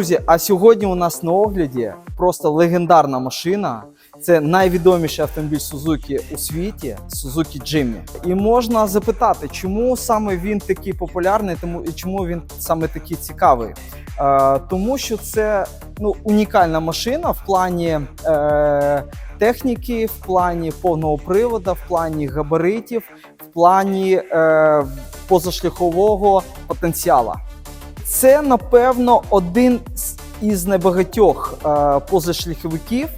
Друзі, а сьогодні у нас на огляді просто легендарна машина. Це найвідоміший автомобіль Suzuki у світі Suzuki Jimny. І можна запитати, чому саме він такий популярний, тому і чому він саме такий цікавий. Е, тому що це ну, унікальна машина в плані е, техніки, в плані повного приводу, в плані габаритів, в плані е, позашляхового потенціалу. Це, напевно, один із небагатьох е, позашляховиків,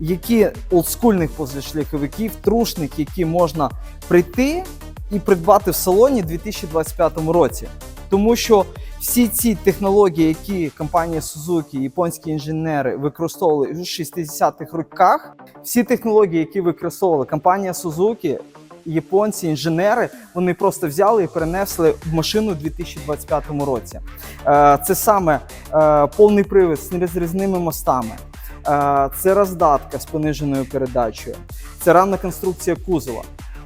які олдскульних позашляховиків, трушник, які можна прийти і придбати в салоні у 2025 році. Тому що всі ці технології, які компанія Suzuki, японські інженери використовували у 60-х роках, всі технології, які використовувала компанія Suzuki, японці, інженери, вони просто взяли і перенесли в машину у 2025 році. Е, Це саме е, повний привід з нерозрізними мостами. Е, Це роздатка з пониженою передачею, це равна конструкція кузова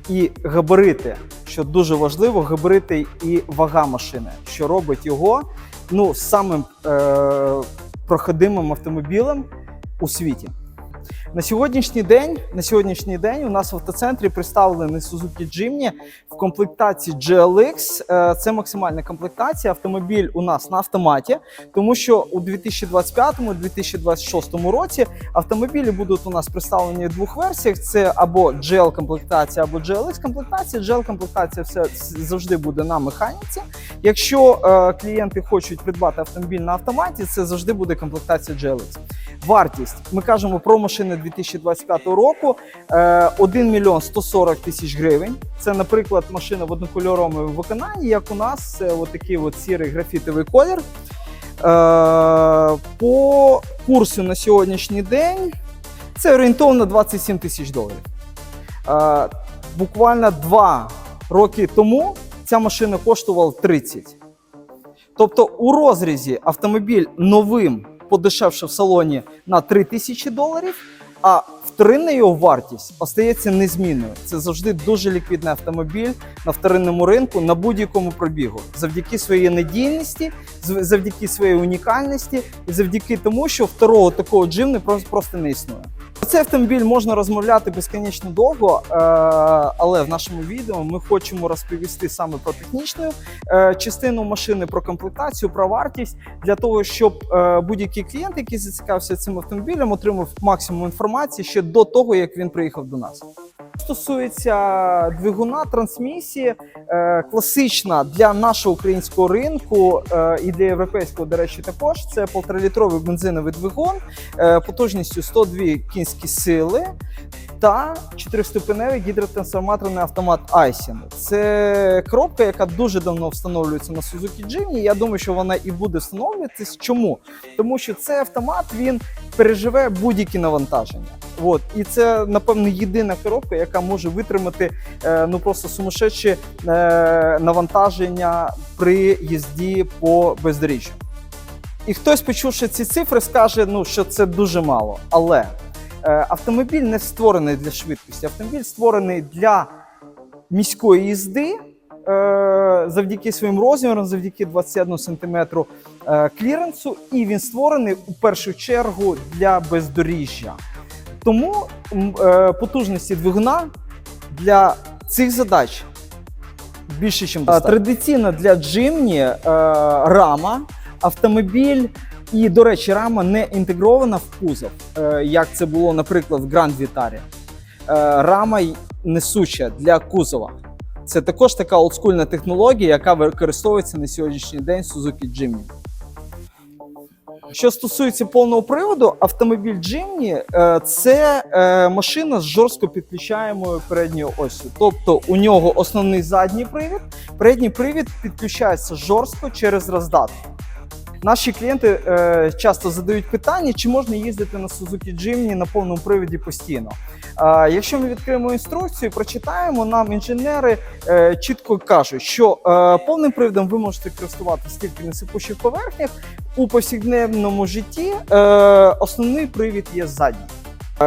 і габарити, що дуже важливо, габарити і вага машини, що робить його ну, самим е, проходимим автомобілем у світі. На сьогоднішній день, на сьогоднішній день у нас в автоцентрі представлений Suzuki Jimny в комплектації GLX. Е, Це максимальна комплектація. Автомобіль у нас на автоматі, тому що у 2025-2026 році автомобілі будуть у нас представлені в двох версіях: це або GL комплектація, або GLX комплектація. GL комплектація все завжди буде на механіці. Якщо е, клієнти хочуть придбати автомобіль на автоматі, це завжди буде комплектація GLX. Вартість ми кажемо про машини 2025 року е, 1 мільйон 140 тисяч гривень. Це, наприклад, машина в однокольоровому виконанні, як у нас, це отакий от сірий графітовий колір. Е, По курсу на сьогоднішній день це орієнтовно 27 тисяч доларів. Е, Буквально два роки тому ця машина коштувала 30. Тобто у розрізі автомобіль новим подешевше в салоні на 3 тисячі доларів, а вторинна його вартість остається незмінною. Це завжди дуже ліквідний автомобіль на вторинному ринку на будь-якому пробігу, завдяки своїй надійності, завдяки своїй унікальності і завдяки тому, що второго такого джим не просто не існує. Цей автомобіль можна розмовляти безконечно довго, е, але в нашому відео ми хочемо розповісти саме про технічну е, частину машини, про комплектацію, про вартість для того, щоб е, будь-який клієнт, який зацікавився цим автомобілем, отримав максимум інформації ще до того, як він приїхав до нас. Стосується двигуна трансмісії, е, класична для нашого українського ринку е, і для європейського, до речі, також. Це 1,5-літровий бензиновий двигун е, потужністю 102 кінські сили та 4-ступеневий гідротрансформаторний автомат Aisin. Це коробка, яка дуже давно встановлюється на Suzuki Jimny. Я думаю, що вона і буде встановлюватись. Чому? Тому що цей автомат він переживе будь-які навантаження. От і це напевно єдина коробка, яка може витримати е, ну просто сумасшедші е, навантаження при їзді по бездоріжжю. І хтось, почувши ці цифри, скаже, ну що це дуже мало. Але автомобіль не створений для швидкості, автомобіль створений для міської їзди. е, Завдяки своїм розмірам, завдяки 21 см е, кліренсу, і він створений у першу чергу для бездоріжжя. Тому е, потужності двигуна для цих задач більше, ніж достатньо. Традиційно для Джимні е, рама, автомобіль. І, до речі, рама не інтегрована в кузов, е, як це було, наприклад, в Grand Vitara. Е, Рама несуча для кузова. Це також така олдскульна технологія, яка використовується на сьогоднішній день Suzuki Jimny. Що стосується повного приводу, автомобіль Jimny е, це машина з жорстко підключаємою передньою осью. Тобто у нього основний задній привід, передній привід підключається жорстко через роздатку. Наші клієнти е, часто задають питання, чи можна їздити на Suzuki Jimny на повному приводі постійно. Е, якщо ми відкриємо інструкцію, прочитаємо, нам інженери е, чітко кажуть, що е, повним приводом ви можете користуватися тільки на сипучих поверхнях. У повсякденному житті е, основний привід є задній.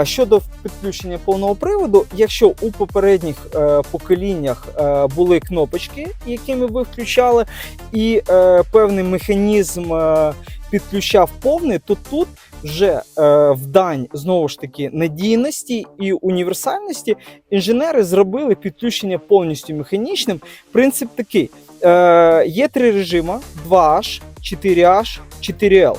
Щодо підключення повного приводу, якщо у попередніх е, поколіннях е, були кнопочки, які ми ви включали, і е, певний механізм е, підключав повний, то тут вже е, в дань знову ж таки надійності і універсальності інженери зробили підключення повністю механічним. Принцип такий: е, є три режими: 2H, 4H, 4L.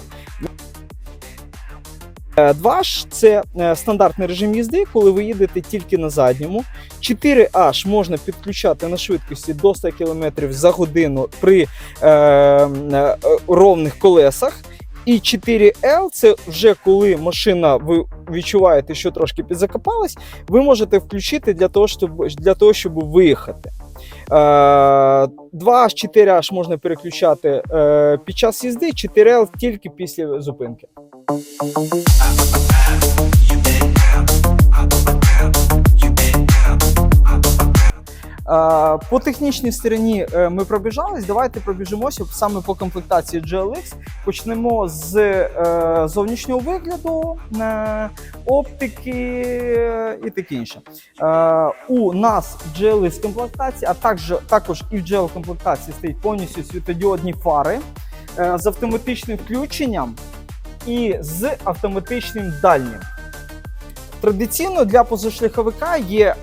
Е, 2H – це е, стандартний режим їзди, коли ви їдете тільки на задньому. 4H можна підключати на швидкості до 100 км за годину при е, е, ровних колесах. І 4L це вже коли машина ви відчуваєте, що трошки підзакопалась, ви можете включити для того, щоб, для того, щоб виїхати. Е, 2H, 4H можна переключати е, під час їзди, 4L тільки після зупинки. По технічній стороні е, ми пробіжались. Давайте пробіжимося саме по комплектації GLX. Почнемо з е, зовнішнього вигляду, е, оптики і таке інше. У нас GLX комплектації, а також, і в GL комплектації стоять повністю світодіодні фари з автоматичним включенням і з автоматичним дальнім. Традиційно для позашляховика є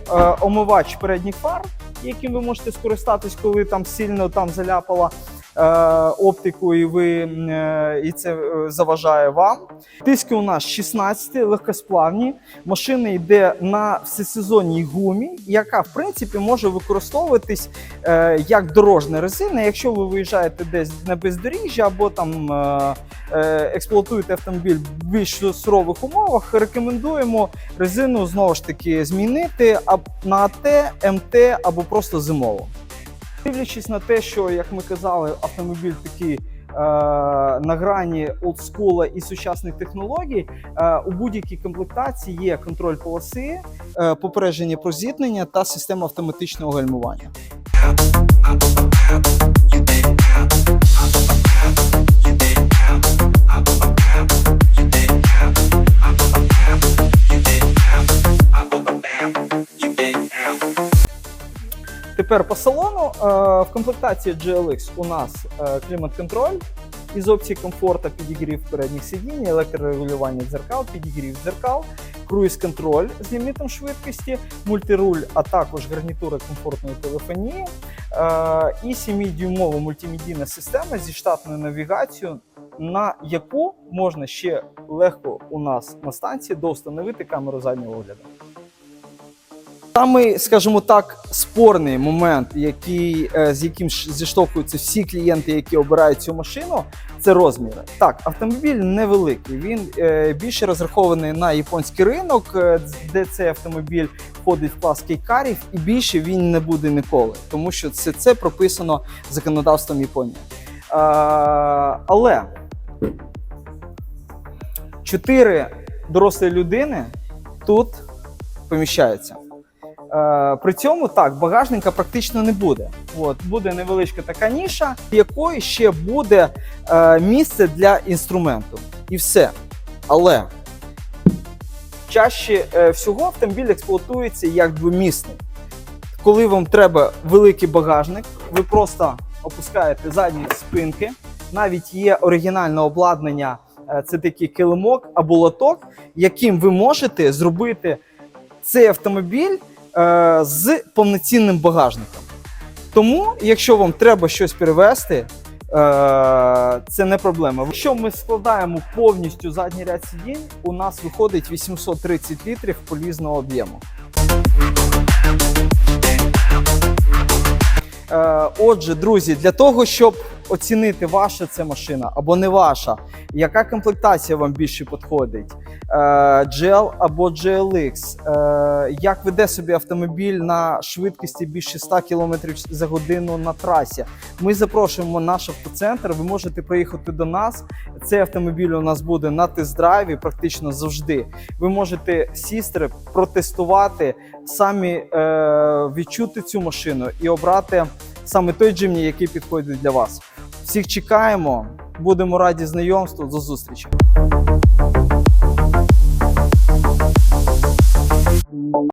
омивач передніх фар, яким ви можете скористатись, коли там сильно там заляпала оптику, і ви е, і це е, заважає вам. Диски у нас 16, легкосплавні. Машина йде на всесезонній гумі, яка в принципі може використовуватись е, як дорожня резина, якщо ви виїжджаєте десь на бездоріжжя або там. Е, е, Експлуатуєте автомобіль в більш сурових умовах, рекомендуємо резину знову ж таки змінити на АТ, МТ або просто зимову. Дивлячись на те, що, як ми казали, автомобіль такий. е, На грані олдскула і сучасних технологій е, у будь-якій комплектації є контроль полоси, е, попередження про зіткнення та система автоматичного гальмування. Тепер по салону е, в комплектації GLX у нас е, клімат-контроль із опції комфорту, підігрів передніх сидінь, електрорегулювання дзеркал, підігрів дзеркал, круїз-контроль з лімітом швидкості, мультируль, а також гарнітура комфортної телефонії е, і 7-дюймова мультимедійна система зі штатною навігацією, на яку можна ще легко у нас на станції доустановити камеру заднього огляду. Самий, скажімо так, спорний момент, який, е, з яким зіштовхуються всі клієнти, які обирають цю машину, це розміри. Так, автомобіль невеликий. Він е, більше розрахований на японський ринок, е, де цей автомобіль входить в клас кейкарів, і більше він не буде ніколи, тому що це, це прописано законодавством Японії. Е, але чотири дорослі людини тут поміщаються. Е, При цьому так, багажника практично не буде. От, буде невеличка така ніша, в якої ще буде е, місце для інструменту. І все. Але чаще е, всього автомобіль експлуатується як двомісний. Коли вам треба великий багажник, ви просто опускаєте задні спинки. Навіть є оригінальне обладнання, це такий килимок або лоток, яким ви можете зробити цей автомобіль з повноцінним багажником. Тому, якщо вам треба щось перевезти, е, це не проблема. Якщо ми складаємо повністю задній ряд сидінь, у нас виходить 830 літрів полізного об'єму. Е, Отже, друзі, для того, щоб оцінити, ваша це машина або не ваша, яка комплектація вам більше підходить, е, GL або GLX, е, як веде собі автомобіль на швидкості більше 100 км за годину на трасі. Ми запрошуємо наш автоцентр. Ви можете приїхати до нас. Цей автомобіль у нас буде на тест-драйві практично завжди. Ви можете сісти, протестувати, самі е, відчути цю машину і обрати саме той джимні, який підходить для вас. Всіх чекаємо, будемо раді знайомству. До зустрічі.